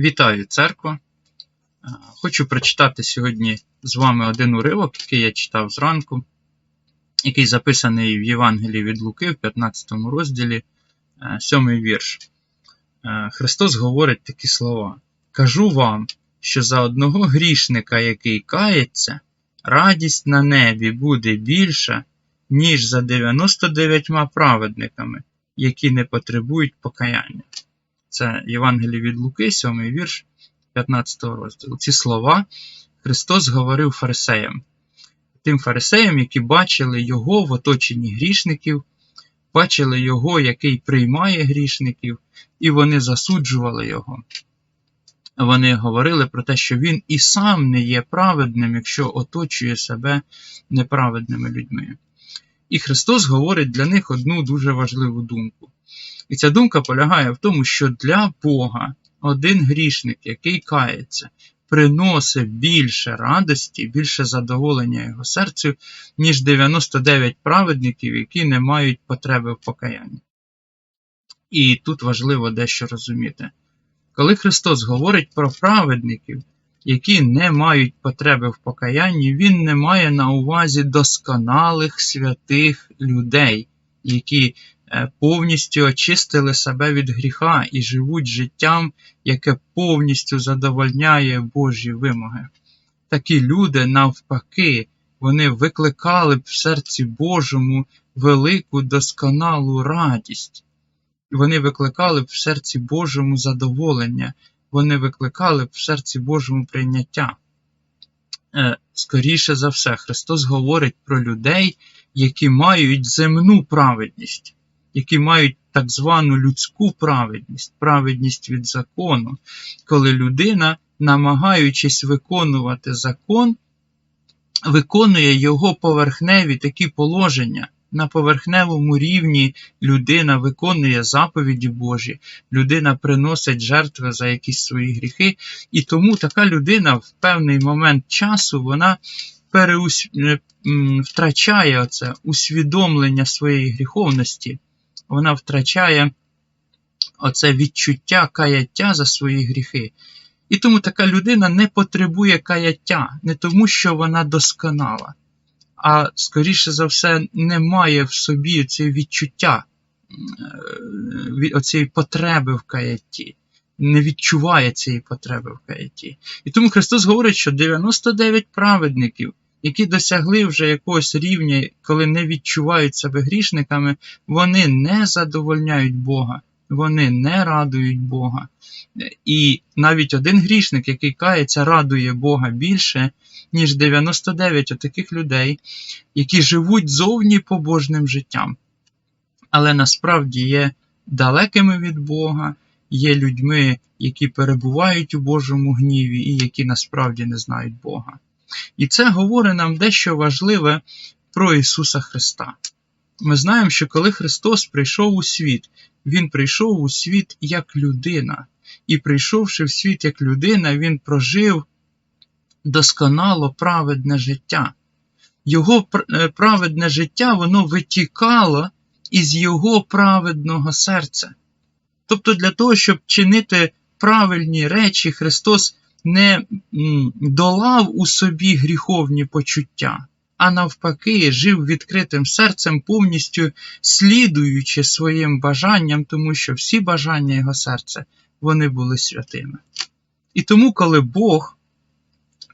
Вітаю церква! Е, Хочу прочитати сьогодні з вами один уривок, який я читав зранку, який записаний в Євангелії від Луки в 15 розділі, 7 вірш. Е, Христос говорить такі слова: Кажу вам, що за одного грішника, який кається, радість на небі буде більша, ніж за 99 праведниками, які не потребують покаяння. Це Євангеліє від Луки, 7 вірш 15 розділу. Ці слова Христос говорив фарисеям, тим фарисеям, які бачили Його в оточенні грішників, бачили Його, який приймає грішників, і вони засуджували Його. Вони говорили про те, що Він і сам не є праведним, якщо оточує себе неправедними людьми. І Христос говорить для них одну дуже важливу думку. І ця думка полягає в тому, що для Бога один грішник, який кається, приносить більше радості, більше задоволення його серцю, ніж 99 праведників, які не мають потреби в покаянні. І тут важливо дещо розуміти. Коли Христос говорить про праведників, які не мають потреби в покаянні, Він не має на увазі досконалих святих людей, які повністю очистили себе від гріха і живуть життям, яке повністю задовольняє Божі вимоги. Такі люди, навпаки, вони викликали б в серці Божому велику досконалу радість. Вони викликали б в серці Божому задоволення, вони викликали б в серці Божому прийняття. Скоріше за все, Христос говорить про людей, які мають земну праведність які мають так звану людську праведність, праведність від закону, коли людина, намагаючись виконувати закон, виконує його поверхневі такі положення. На поверхневому рівні людина виконує заповіді Божі, людина приносить жертви за якісь свої гріхи, і тому така людина в певний момент часу вона переус... втрачає оце усвідомлення своєї гріховності вона втрачає оце відчуття каяття за свої гріхи. І тому така людина не потребує каяття, не тому, що вона досконала, а, скоріше за все, не має в собі це відчуття, е, оцієї потреби в каятті, не відчуває цієї потреби в каятті. І тому Христос говорить, що 99 праведників які досягли вже якогось рівня, коли не відчувають себе грішниками, вони не задовольняють Бога, вони не радують Бога. І навіть один грішник, який кається, радує Бога більше, ніж 99 таких людей, які живуть зовні побожним життям, але насправді є далекими від Бога, є людьми, які перебувають у Божому гніві і які насправді не знають Бога. І це говорить нам дещо важливе про Ісуса Христа. Ми знаємо, що коли Христос прийшов у світ, Він прийшов у світ як людина. І прийшовши в світ як людина, Він прожив досконало праведне життя. Його е, праведне життя воно витікало із Його праведного серця. Тобто, для того, щоб чинити правильні речі, Христос не долав у собі гріховні почуття, а навпаки, жив відкритим серцем, повністю слідуючи своїм бажанням, тому що всі бажання його серця вони були святими. І тому, коли Бог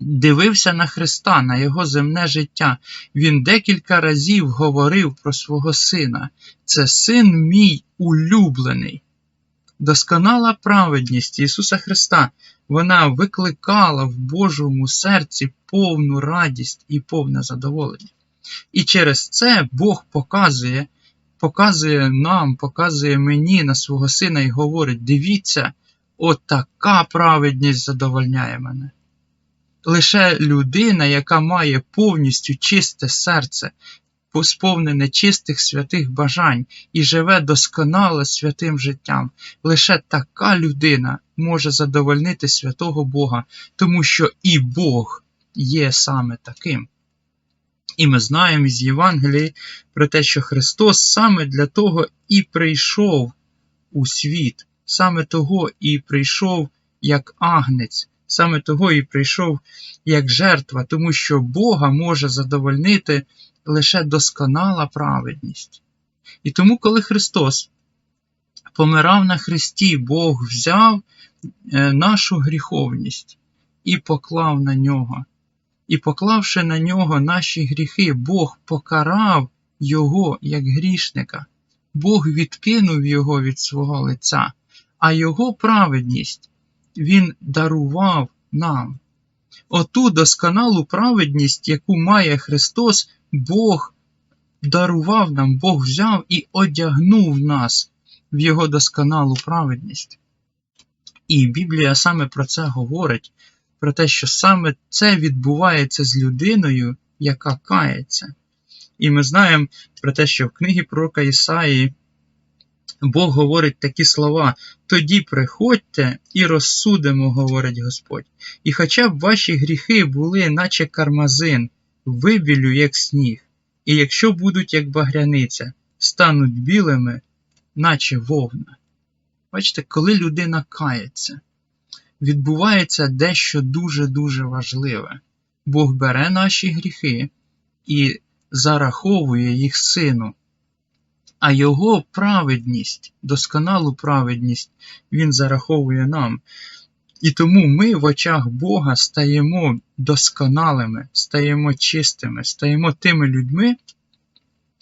дивився на Христа, на Його земне життя, Він декілька разів говорив про свого Сина. Це син мій улюблений. Досконала праведність Ісуса Христа вона викликала в Божому серці повну радість і повне задоволення. І через це Бог показує, показує нам, показує мені на свого сина і говорить: дивіться, отака праведність задовольняє мене. Лише людина, яка має повністю чисте серце, сповнене чистих святих бажань і живе досконало святим життям. Лише така людина може задовольнити святого Бога, тому що і Бог є саме таким. І ми знаємо із Євангелії про те, що Христос саме для того і прийшов у світ, саме того і прийшов як агнець, саме того і прийшов як жертва, тому що Бога може задовольнити лише досконала праведність. І тому, коли Христос помирав на Христі, Бог взяв е, нашу гріховність і поклав на нього. І поклавши на нього наші гріхи, Бог покарав його як грішника. Бог відкинув його від свого лиця, а його праведність Він дарував нам. Оту досконалу праведність, яку має Христос, Бог дарував нам, Бог взяв і одягнув нас в Його досконалу праведність. І Біблія саме про це говорить, про те, що саме це відбувається з людиною, яка кається. І ми знаємо про те, що в книгі пророка Ісаї Бог говорить такі слова: тоді приходьте і розсудимо, говорить Господь. І хоча б ваші гріхи були, наче кармазин, вибілю, як сніг, і якщо будуть як багряниця, стануть білими, наче вовна. Бачите, коли людина кається, відбувається дещо дуже-дуже важливе. Бог бере наші гріхи і зараховує їх сину, а Його праведність, досконалу праведність, Він зараховує нам. І тому ми в очах Бога стаємо досконалими, стаємо чистими, стаємо тими людьми,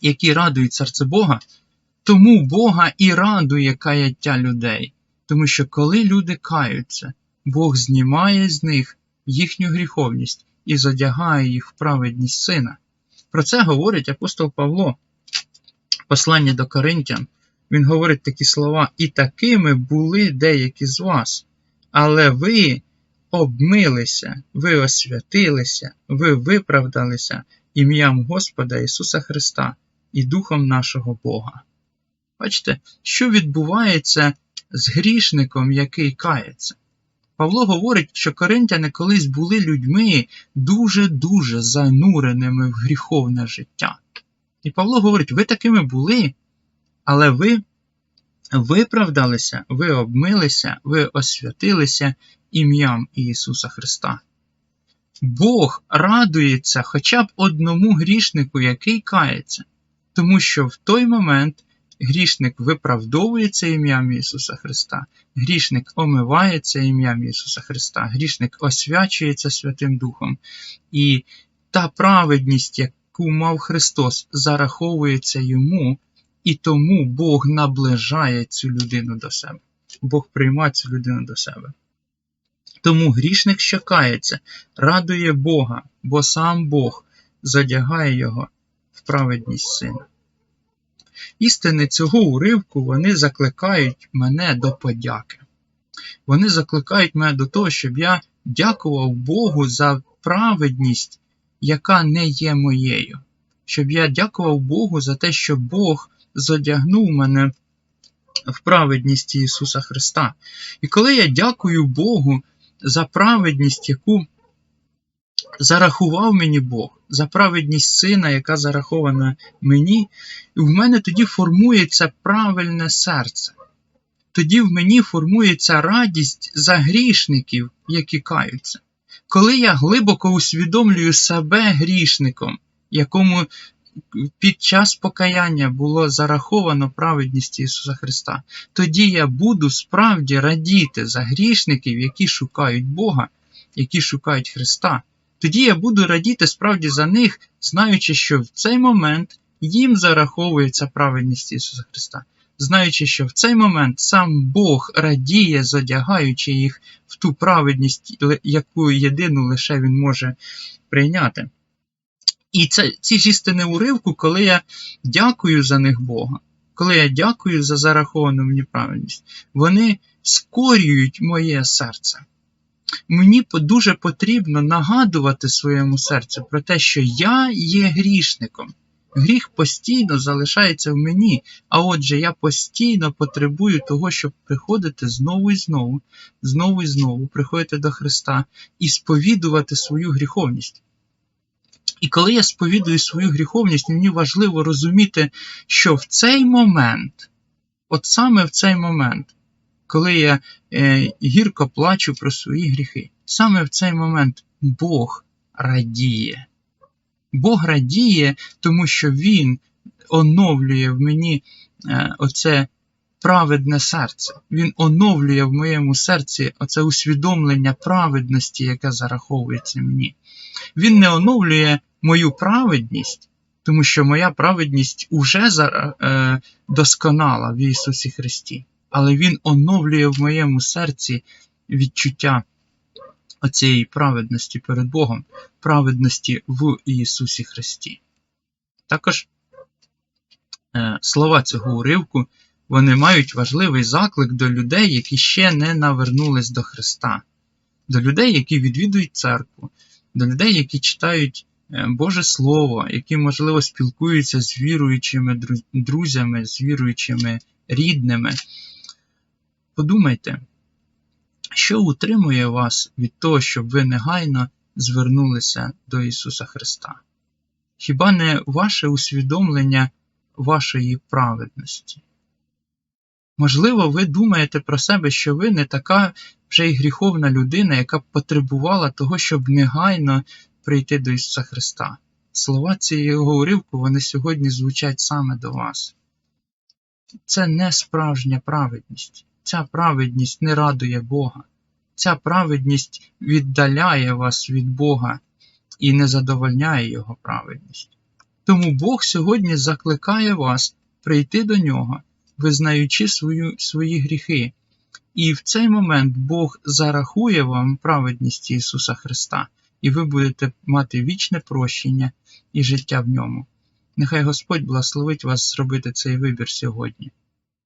які радують серце Бога. Тому Бога і радує каяття людей. Тому що коли люди каються, Бог знімає з них їхню гріховність і задягає їх в праведність сина. Про це говорить апостол Павло, послання до Коринтян. Він говорить такі слова: і такими були деякі з вас, але ви обмилися, ви освятилися, ви виправдалися ім'ям Господа Ісуса Христа і Духом нашого Бога. Бачите, що відбувається з грішником, який кається? Павло говорить, що коринтяни колись були людьми дуже-дуже зануреними в гріховне життя. І Павло говорить: ви такими були, але ви виправдалися, ви обмилися, ви освятилися ім'ям Ісуса Христа. Бог радується хоча б одному грішнику, який кається, тому що в той момент грішник виправдовується ім'ям Ісуса Христа, грішник омивається ім'ям Ісуса Христа, грішник освячується Святим Духом. І та праведність, яку мав Христос, зараховується йому, і тому Бог наближає цю людину до себе. Бог приймає цю людину до себе. Тому грішник, що кається, радує Бога, бо сам Бог задягає його в праведність сина. Істини цього уривку вони закликають мене до подяки. Вони закликають мене до того, щоб я дякував Богу за праведність, яка не є моєю. Щоб я дякував Богу за те, що Бог зодягнув мене в праведність Ісуса Христа. І коли я дякую Богу за праведність, яку зарахував мені Бог, за праведність сина, яка зарахована мені, в мене тоді формується правильне серце. Тоді в мені формується радість за грішників, які каються. Коли я глибоко усвідомлюю себе грішником, якому під час покаяння було зараховано праведність Ісуса Христа, тоді я буду справді радіти за грішників, які шукають Бога, які шукають Христа. Тоді я буду радіти справді за них, знаючи, що в цей момент їм зараховується праведність Ісуса Христа, знаючи, що в цей момент сам Бог радіє, задягаючи їх в ту праведність, яку єдину лише Він може прийняти. І це, ці ж істини уривку, коли я дякую за них Бога, коли я дякую за зараховану мені праведність, вони скорюють моє серце. Мені дуже потрібно нагадувати своєму серцю про те, що я є грішником. Гріх постійно залишається в мені, а отже, я постійно потребую того, щоб приходити знову і знову, знову і знову, приходити до Христа і сповідувати свою гріховність. І коли я сповідую свою гріховність, мені важливо розуміти, що в цей момент, от саме в цей момент, коли я е, гірко плачу про свої гріхи. Саме в цей момент Бог радіє. Бог радіє, тому що Він оновлює в мені е, оце праведне серце. Він оновлює в моєму серці оце усвідомлення праведності, яке зараховується мені. Він не оновлює мою праведність, тому що моя праведність уже е, досконала в Ісусі Христі. Але Він оновлює в моєму серці відчуття оцієї праведності перед Богом, праведності в Ісусі Христі. Також е, слова цього уривку вони мають важливий заклик до людей, які ще не навернулись до Христа, до людей, які відвідують церкву, до людей, які читають е, Боже Слово, які, можливо, спілкуються з віруючими друзями, з віруючими рідними. Подумайте, що утримує вас від того, щоб ви негайно звернулися до Ісуса Христа? Хіба не ваше усвідомлення вашої праведності? Можливо, ви думаєте про себе, що ви не така вже й гріховна людина, яка потребувала того, щоб негайно прийти до Ісуса Христа. Слова цього уривку вони сьогодні звучать саме до вас. Це не справжня праведність. Ця праведність не радує Бога. Ця праведність віддаляє вас від Бога і не задовольняє Його праведність. Тому Бог сьогодні закликає вас прийти до Нього визнаючи свою, свої гріхи. І в цей момент Бог зарахує вам праведність Ісуса Христа, і ви будете мати вічне прощення і життя в ньому. Нехай Господь благословить вас зробити цей вибір сьогодні.